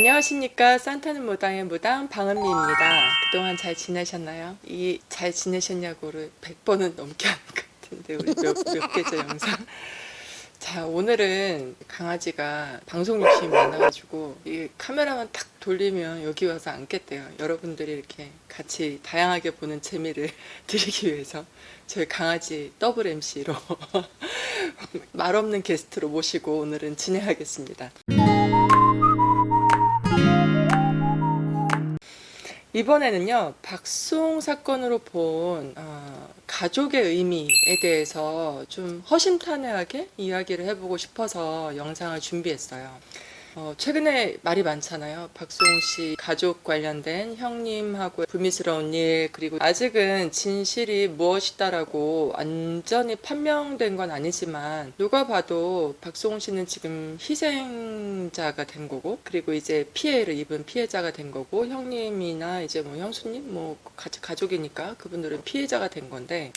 안녕하십니까 산타는 무당의 무당 방은미입니다. 그동안 잘 지내셨나요? 이 잘 지내셨냐고를 100번은 넘게 하는 것 같은데 우리 몇, 몇 개죠 영상? 자 오늘은 강아지가 방송 욕심이 많아가지고 이 카메라만 딱 돌리면 여기 와서 앉겠대요. 여러분들이 이렇게 같이 다양하게 보는 재미를 드리기 위해서 저희 강아지 더블 MC로 말 없는 게스트로 모시고 오늘은 진행하겠습니다. 이번에는요 박수홍 사건으로 본 어, 가족의 의미에 대해서 좀 허심탄회하게 이야기를 해보고 싶어서 영상을 준비했어요. 어, 최근에 말이 많잖아요. 박수홍 씨 가족 관련된 형님하고 불미스러운 일 그리고 아직은 진실이 무엇이다라고 완전히 판명된 건 아니지만 누가 봐도 박수홍 씨는 지금 희생자가 된 거고 그리고 이제 피해를 입은 피해자가 된 거고 형님이나 이제 뭐 형수님 뭐 같이 가족이니까 그분들은 피해자가 된 건데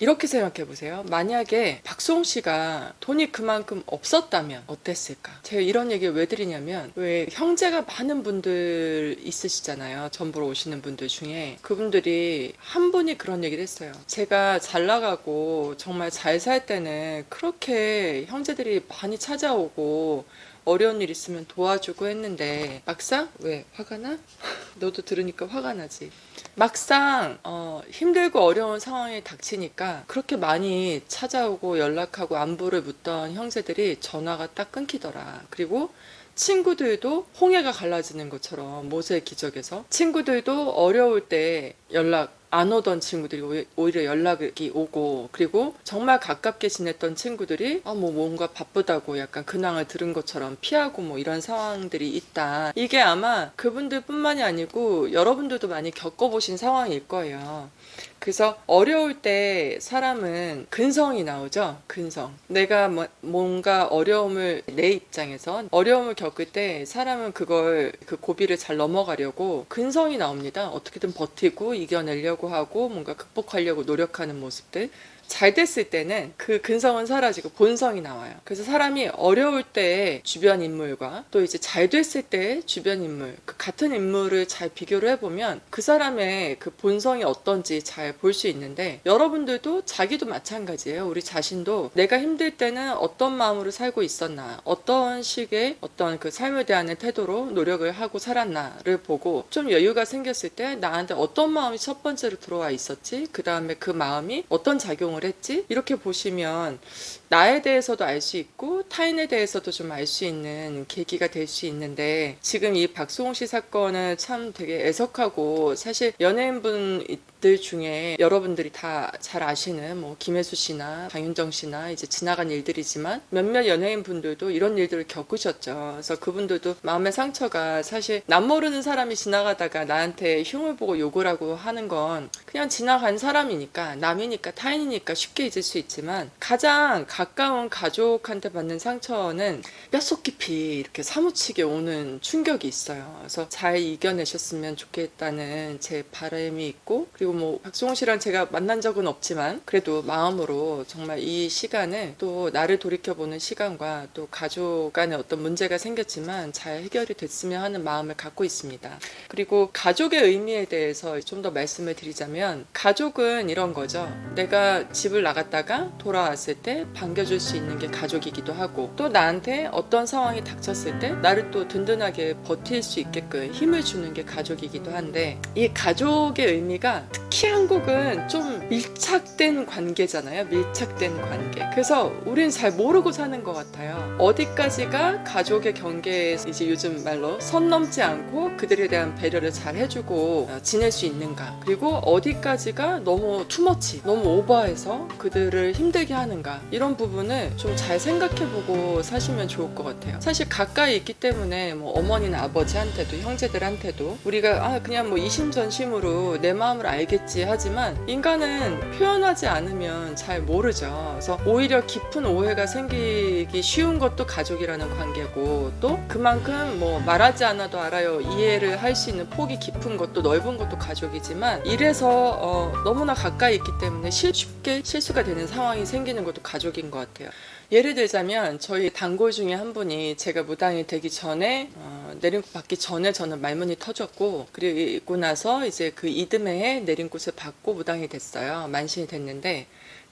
이렇게 생각해 보세요. 만약에 박수홍 씨가 돈이 그만큼 없었다면 어땠을까? 제가 이런 얘기 왜 드리냐면 왜 형제가 많은 분들 있으시잖아요. 전보러 오시는 분들 중에 그분들이 한 분이 그런 얘기를 했어요. 제가 잘 나가고 정말 잘 살 때는 그렇게 형제들이 많이 찾아오고 어려운 일 있으면 도와주고 했는데 막상 왜 화가 나? 너도 들으니까 화가 나지. 막상 어, 힘들고 어려운 상황이 닥치니까 그렇게 많이 찾아오고 연락하고 안부를 묻던 형제들이 전화가 딱 끊기더라. 그리고 친구들도 홍해가 갈라지는 것처럼 모세의 기적에서 친구들도 어려울 때 연락 안 오던 친구들이 오히- 오히려 연락이 오고 그리고 정말 가깝게 지냈던 친구들이 아뭐 뭔가 바쁘다고 약간 근황을 들은 것처럼 피하고 뭐 이런 상황들이 있다. 이게 아마 그분들뿐만이 아니고 여러분들도 많이 겪어보신 상황일 거예요. 그래서 어려울 때 사람은 근성이 나오죠. 근성. 내가 뭐, 뭔가 어려움을 내 입장에서 어려움을 겪을 때 사람은 그걸 그 고비를 잘 넘어가려고 근성이 나옵니다. 어떻게든 버티고 이겨내려고 하고 뭔가 극복하려고 노력하는 모습들. 잘 됐을 때는 그 근성은 사라지고 본성이 나와요. 그래서 사람이 어려울 때 주변 인물과 또 이제 잘 됐을 때 주변 인물, 그 같은 인물을 잘 비교를 해보면 그 사람의 그 본성이 어떤지 잘 볼 수 있는데 여러분들도 자기도 마찬가지예요. 우리 자신도 내가 힘들 때는 어떤 마음으로 살고 있었나, 어떤 식의 어떤 그 삶에 대한 태도로 노력을 하고 살았나를 보고 좀 여유가 생겼을 때 나한테 어떤 마음이 첫 번째로 들어와 있었지, 그 다음에 그 마음이 어떤 작용을 했지, 이렇게 보시면 나에 대해서도 알 수 있고 타인에 대해서도 좀 알 수 있는 계기가 될 수 있는데 지금 이 박수홍 씨 사건은 참 되게 애석하고 사실 연예인분 들 중에 여러분들이 다 잘 아시는 뭐 김혜수 씨나 강윤정 씨나 이제 지나간 일들이지만 몇몇 연예인 분들도 이런 일들을 겪으셨죠. 그래서 그분들도 마음의 상처가 사실 남 모르는 사람이 지나가다가 나한테 흉을 보고 욕을 하고 하는 건 그냥 지나간 사람이니까 남이니까 타인이니까 쉽게 잊을 수 있지만 가장 가까운 가족한테 받는 상처는 뼛속 깊이 이렇게 사무치게 오는 충격이 있어요. 그래서 잘 이겨내셨으면 좋겠다는 제 바람이 있고 그리고 뭐 박수홍 씨랑 제가 만난 적은 없지만 그래도 마음으로 정말 이 시간을 또 나를 돌이켜보는 시간과 또 가족 간에 어떤 문제가 생겼지만 잘 해결이 됐으면 하는 마음을 갖고 있습니다. 그리고 가족의 의미에 대해서 좀 더 말씀을 드리자면 가족은 이런 거죠. 내가 집을 나갔다가 돌아왔을 때 반겨줄 수 있는 게 가족이기도 하고 또 나한테 어떤 상황이 닥쳤을 때 나를 또 든든하게 버틸 수 있게끔 힘을 주는 게 가족이기도 한데 이 가족의 의미가 특히 한국은 좀 밀착된 관계잖아요. 밀착된 관계. 그래서 우린 잘 모르고 사는 것 같아요. 어디까지가 가족의 경계에 이제 요즘 말로 선 넘지 않고 그들에 대한 배려를 잘 해주고 어, 지낼 수 있는가. 그리고 어디까지가 너무 투머치, 너무 오버해서 그들을 힘들게 하는가. 이런 부분을 좀 잘 생각해보고 사시면 좋을 것 같아요. 사실 가까이 있기 때문에 뭐 어머니나 아버지한테도 형제들한테도 우리가 아 그냥 뭐 이심전심으로 내 마음을 알 겠지 하지만 인간은 표현하지 않으면 잘 모르죠. 그래서 오히려 깊은 오해가 생기기 쉬운 것도 가족이라는 관계고 또 그만큼 뭐 말하지 않아도 알아요 이해를 할 수 있는 폭이 깊은 것도 넓은 것도 가족이지만 이래서 어, 너무나 가까이 있기 때문에 실- 쉽게 실수가 되는 상황이 생기는 것도 가족인 것 같아요. 예를 들자면 저희 단골 중에 한 분이 제가 무당이 되기 전에 어, 내린꽃 받기 전에 저는 말문이 터졌고 그리고 나서 이제 그 이듬해에 내린꽃을 받고 무당이 됐어요. 만신이 됐는데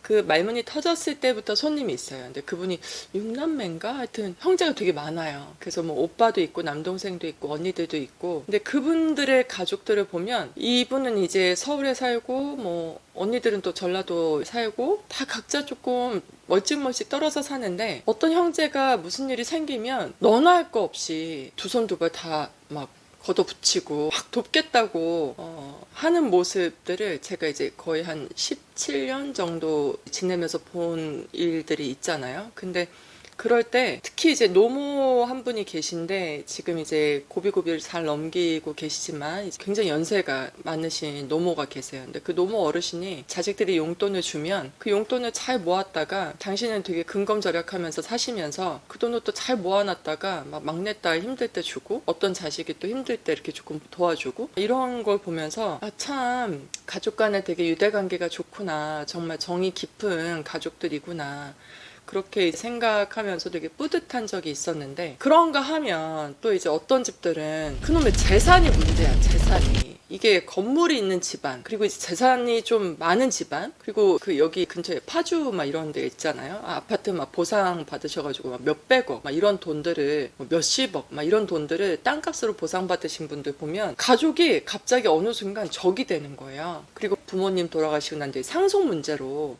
그 말문이 터졌을 때부터 손님이 있어요. 근데 그분이 육남매인가 하여튼 형제가 되게 많아요. 그래서 뭐 오빠도 있고 남동생도 있고 언니들도 있고. 근데 그분들의 가족들을 보면 이분은 이제 서울에 살고 뭐 언니들은 또 전라도 살고 다 각자 조금 멀찍멀찍 떨어져 사는데 어떤 형제가 무슨 일이 생기면 너나 할 거 없이 두 손 두 발 다막 걷어붙이고 막 돕겠다고 어, 하는 모습들을 제가 이제 거의 한 17년 정도 지내면서 본 일들이 있잖아요. 근데 그럴 때 특히 이제 노모 한 분이 계신데 지금 이제 고비고비를 잘 넘기고 계시지만 이제 굉장히 연세가 많으신 노모가 계세요. 근데 그 노모 어르신이 자식들이 용돈을 주면 그 용돈을 잘 모았다가 당신은 되게 근검절약하면서 사시면서 그 돈을 또 잘 모아놨다가 막 막내딸 힘들 때 주고 어떤 자식이 또 힘들 때 이렇게 조금 도와주고 이런 걸 보면서 아 참 가족 간에 되게 유대관계가 좋구나 정말 정이 깊은 가족들이구나 그렇게 생각하면서 되게 뿌듯한 적이 있었는데 그런가 하면 또 이제 어떤 집들은 그놈의 재산이 문제야 재산이. 이게 건물이 있는 집안 그리고 이제 재산이 좀 많은 집안 그리고 그 여기 근처에 파주 막 이런 데 있잖아요. 아, 아파트 막 보상 받으셔가지고 막 몇백억 막 이런 돈들을 뭐 몇십억 막 이런 돈들을 땅값으로 보상 받으신 분들 보면 가족이 갑자기 어느 순간 적이 되는 거예요. 그리고 부모님 돌아가시고 난 뒤에 상속 문제로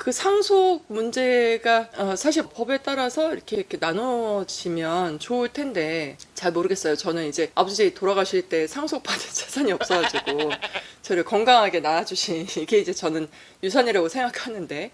그 상속 문제가 어, 사실 법에 따라서 이렇게 이렇게 나눠지면 좋을 텐데 잘 모르겠어요. 저는 이제 아버지 돌아가실 때 상속 받은 재산이 없어가지고 저를 건강하게 낳아주신 이게 이제 저는 유산이라고 생각하는데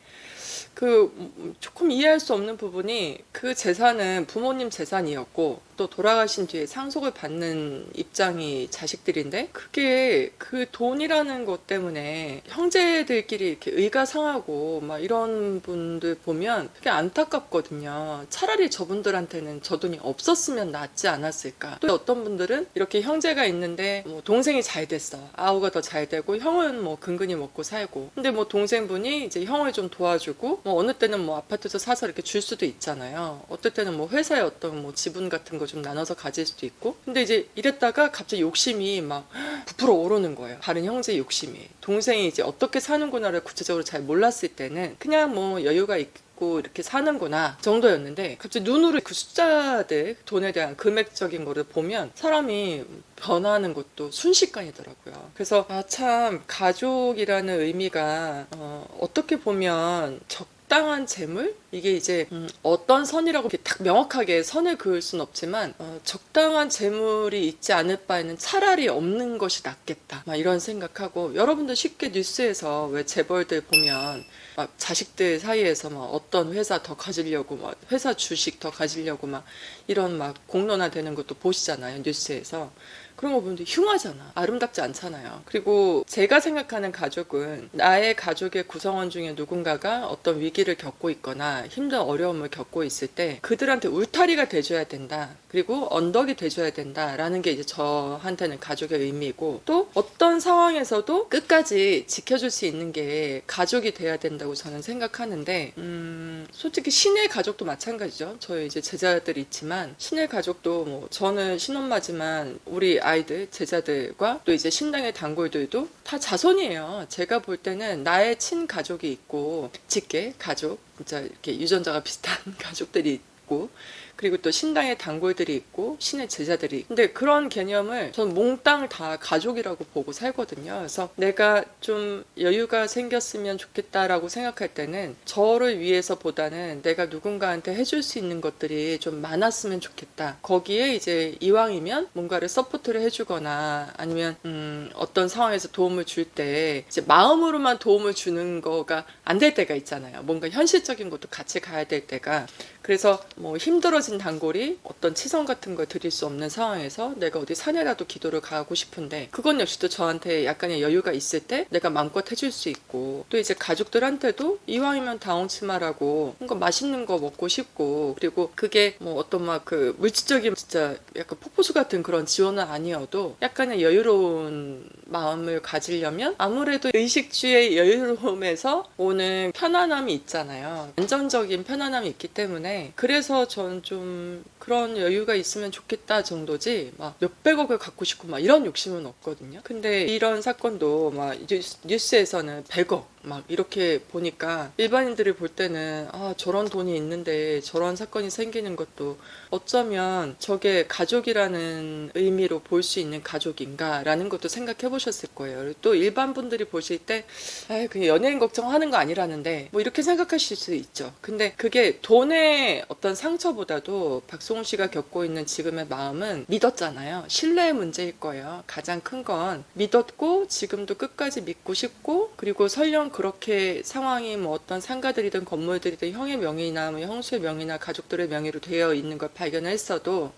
그 음, 조금 이해할 수 없는 부분이 그 재산은 부모님 재산이었고 또 돌아가신 뒤에 상속을 받는 입장이 자식들인데 그게 그 돈이라는 것 때문에 형제들끼리 이렇게 의가 상하고 막 이런 분들 보면 되게 안타깝거든요. 차라리 저분들한테는 저 돈이 없었으면 낫지 않았을까. 또 어떤 분들은 이렇게 형제가 있는데 뭐 동생이 잘 됐어. 아우가 더 잘 되고 형은 뭐 근근히 먹고 살고. 근데 뭐 동생분이 이제 형을 좀 도와주고 뭐 어느 때는 뭐 아파트에서 사서 이렇게 줄 수도 있잖아요. 어떨 때는 뭐 회사에 어떤 뭐 지분 같은 거 좀 나눠서 가질 수도 있고. 근데 이제 이랬다가 갑자기 욕심이 막 부풀어 오르는 거예요. 다른 형제 욕심이. 동생이 이제 어떻게 사는구나를 구체적으로 잘 몰랐을 때는 그냥 뭐 여유가 있고 이렇게 사는구나 정도였는데 갑자기 눈으로 그 숫자들 돈에 대한 금액적인 거를 보면 사람이 변하는 것도 순식간이더라고요. 그래서 아 참 가족이라는 의미가 어, 어떻게 보면 적 당한 재물? 이게 이제 음, 어떤 선이라고 이렇게 딱 명확하게 선을 그을 순 없지만 어, 적당한 재물이 있지 않을 바에는 차라리 없는 것이 낫겠다. 막 이런 생각하고 여러분들 쉽게 뉴스에서 왜 재벌들 보면 막 자식들 사이에서 막 어떤 회사 더 가지려고 막 회사 주식 더 가지려고 막 이런 막 공론화되는 것도 보시잖아요 뉴스에서 그런 거 보면 흉하잖아. 아름답지 않잖아요. 그리고 제가 생각하는 가족은 나의 가족의 구성원 중에 누군가가 어떤 위기를 겪고 있거나 힘든 어려움을 겪고 있을 때 그들한테 울타리가 돼줘야 된다. 그리고 언덕이 돼줘야 된다라는 게 이제 저한테는 가족의 의미고 또 어떤 상황에서도 끝까지 지켜줄 수 있는 게 가족이 돼야 된다고 저는 생각하는데 음, 솔직히 신의 가족도 마찬가지죠. 저희 이제 제자들이 있지만 신의 가족도 뭐 저는 신엄마지만 우리 아이들 제자들과 또 이제 신당의 단골들도 다 자손이에요. 제가 볼 때는 나의 친 가족이 있고 직계 가족 진짜 이렇게 유전자가 비슷한 가족들이 있고 그리고 또 신당의 단골들이 있고 신의 제자들이 근데 그런 개념을 저는 몽땅 다 가족이라고 보고 살거든요. 그래서 내가 좀 여유가 생겼으면 좋겠다라고 생각할 때는 저를 위해서 보다는 내가 누군가한테 해줄 수 있는 것들이 좀 많았으면 좋겠다. 거기에 이제 이왕이면 뭔가를 서포트를 해주거나 아니면 음, 어떤 상황에서 도움을 줄 때 이제 마음으로만 도움을 주는 거가 안 될 때가 있잖아요. 뭔가 현실적인 것도 같이 가야 될 때가 그래서 뭐 힘들어진 단골이 어떤 치성 같은 걸 드릴 수 없는 상황에서 내가 어디 산에라도 기도를 가고 싶은데 그건 역시도 저한테 약간의 여유가 있을 때 내가 마음껏 해줄 수 있고 또 이제 가족들한테도 이왕이면 다홍치마라고 뭔가 맛있는 거 먹고 싶고 그리고 그게 뭐 어떤 막 그 물질적인 진짜 약간 폭포수 같은 그런 지원은 아니어도 약간의 여유로운 마음을 가지려면 아무래도 의식주의 여유로움에서 오는 편안함이 있잖아요. 안정적인 편안함이 있기 때문에 때문에 그래서 전 좀 그런 여유가 있으면 좋겠다 정도지 막 몇백억을 갖고 싶고 막 이런 욕심은 없거든요. 근데 이런 사건도 막 뉴스- 뉴스에서는 100억 막 이렇게 보니까 일반인들이 볼 때는 아 저런 돈이 있는데 저런 사건이 생기는 것도 어쩌면 저게 가족이라는 의미로 볼 수 있는 가족인가라는 것도 생각해 보셨을 거예요. 또 일반 분들이 보실 때 아, 그냥 연예인 걱정하는 거 아니라는데 뭐 이렇게 생각하실 수 있죠. 근데 그게 돈의 어떤 상처보다도 박송훈 씨가 겪고 있는 지금의 마음은 믿었잖아요. 신뢰의 문제일 거예요. 가장 큰 건 믿었고 지금도 끝까지 믿고 싶고 그리고 설령 그렇게 상황이 뭐 어떤 상가들이든 건물들이든 형의 명의나 뭐 형수의 명의나 가족들의 명의로 되어 있는 걸 발견했어도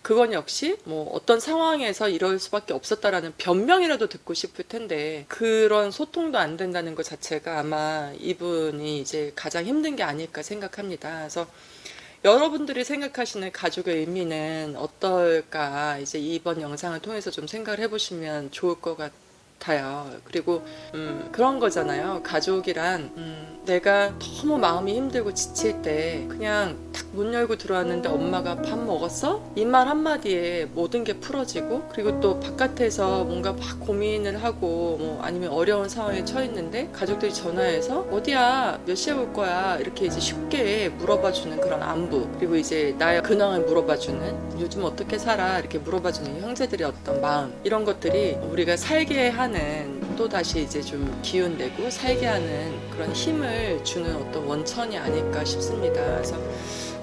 그건 역시 뭐 어떤 상황에서 이럴 수밖에 없었다라는 변명이라도 듣고 싶을 텐데 그런 소통도 안 된다는 것 자체가 아마 이분이 이제 가장 힘든 게 아닐까 생각합니다. 그래서 여러분들이 생각하시는 가족의 의미는 어떨까 이제 이번 영상을 통해서 좀 생각을 해보시면 좋을 것 같아요. 그리고 음, 그런 거잖아요. 가족이란 음, 내가 너무 마음이 힘들고 지칠 때 그냥 탁 문 열고 들어왔는데 엄마가 밥 먹었어? 이 말 한마디에 모든 게 풀어지고 그리고 또 바깥에서 뭔가 막 고민을 하고 뭐 아니면 어려운 상황에 처했는데 가족들이 전화해서 어디야 몇 시에 올 거야 이렇게 이제 쉽게 물어봐 주는 그런 안부 그리고 이제 나의 근황을 물어봐 주는 요즘 어떻게 살아 이렇게 물어봐 주는 형제들의 어떤 마음 이런 것들이 우리가 살게 하는 또 다시 이제 좀 기운되고 살게 하는 그런 힘을 주는 어떤 원천이 아닐까 싶습니다. 그래서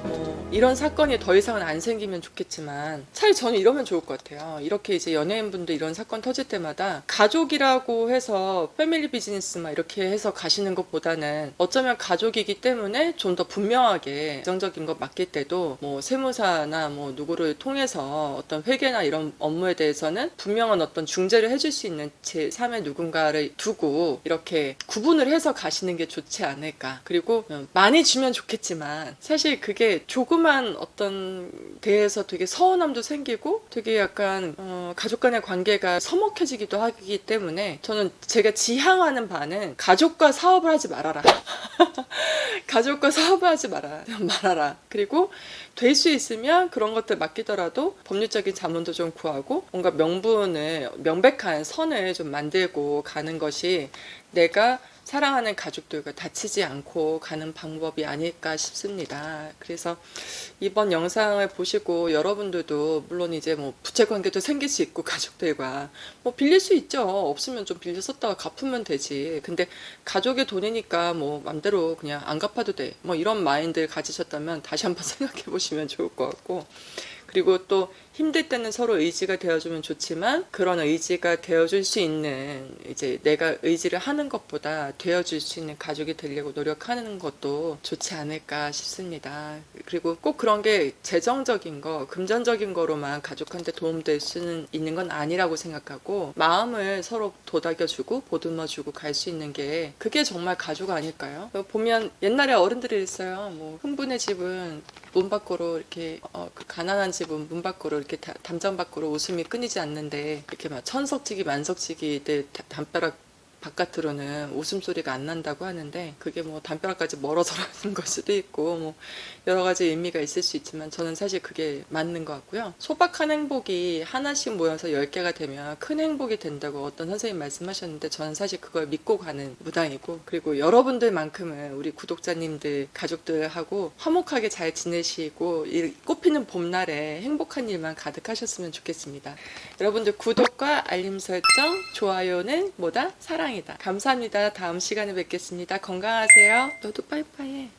뭐 이런 사건이 더 이상은 안 생기면 좋겠지만 차라리 저는 이러면 좋을 것 같아요. 이렇게 이제 연예인분들 이런 사건 터질 때마다 가족이라고 해서 패밀리 비즈니스 막 이렇게 해서 가시는 것보다는 어쩌면 가족이기 때문에 좀 더 분명하게 정적인 것 맡길 때도 뭐 세무사나 뭐 누구를 통해서 어떤 회계나 이런 업무에 대해서는 분명한 어떤 중재를 해줄 수 있는 제3의 누군가를 두고 이렇게 구분을 해서 가시는 게 좋지 않을까. 그리고 음, 많이 주면 좋겠지만 사실 그게 조그만 어떤 대해서 되게 서운함도 생기고 되게 약간 어, 가족 간의 관계가 서먹해지기도 하기 때문에 저는 제가 지향하는 바는 가족과 사업을 하지 말아라. 가족과 사업을 하지 말아라. 말아라. 그리고 될 수 있으면 그런 것들 맡기더라도 법률적인 자문도 좀 구하고 뭔가 명분을 명백한 선을 좀 만들고 가는 것이 내가 사랑하는 가족들과 다치지 않고 가는 방법이 아닐까 싶습니다. 그래서 이번 영상을 보시고 여러분들도 물론 이제 뭐 부채 관계도 생길 수 있고 가족들과 뭐 빌릴 수 있죠. 없으면 좀 빌려 썼다가 갚으면 되지. 근데 가족의 돈이니까 뭐 맘대로 그냥 안 갚아도 돼. 뭐 이런 마인드를 가지셨다면 다시 한번 생각해 보시면 좋을 것 같고. 그리고 또 힘들 때는 서로 의지가 되어주면 좋지만 그런 의지가 되어줄 수 있는 이제 내가 의지를 하는 것보다 되어줄 수 있는 가족이 되려고 노력하는 것도 좋지 않을까 싶습니다. 그리고 꼭 그런 게 재정적인 거, 금전적인 거로만 가족한테 도움될 수는 있는 건 아니라고 생각하고 마음을 서로 도닥여주고 보듬어주고 갈 수 있는 게 그게 정말 가족 아닐까요? 보면 옛날에 어른들이 있어요. 뭐 흥분의 집은 문 밖으로 이렇게 어, 그 가난한 집은 문 밖으로 이렇게 다- 담장 밖으로 웃음이 끊이지 않는데 이렇게 막 천석지기 만석지기들 다- 담벼락 바깥으로는 웃음소리가 안 난다고 하는데 그게 뭐 담벼락까지 멀어서라는 걸 수도 있고 뭐 여러 가지 의미가 있을 수 있지만 저는 사실 그게 맞는 것 같고요. 소박한 행복이 하나씩 모여서 10개가 되면 큰 행복이 된다고 어떤 선생님 말씀하셨는데 저는 사실 그걸 믿고 가는 무당이고 그리고 여러분들만큼은 우리 구독자님들 가족들하고 화목하게 잘 지내시고 이 꽃피는 봄날에 행복한 일만 가득하셨으면 좋겠습니다. 여러분들 구독과 알림 설정, 좋아요는 뭐다? 사랑이다. 감사합니다. 다음 시간에 뵙겠습니다. 건강하세요. 너도 빠이빠이 해.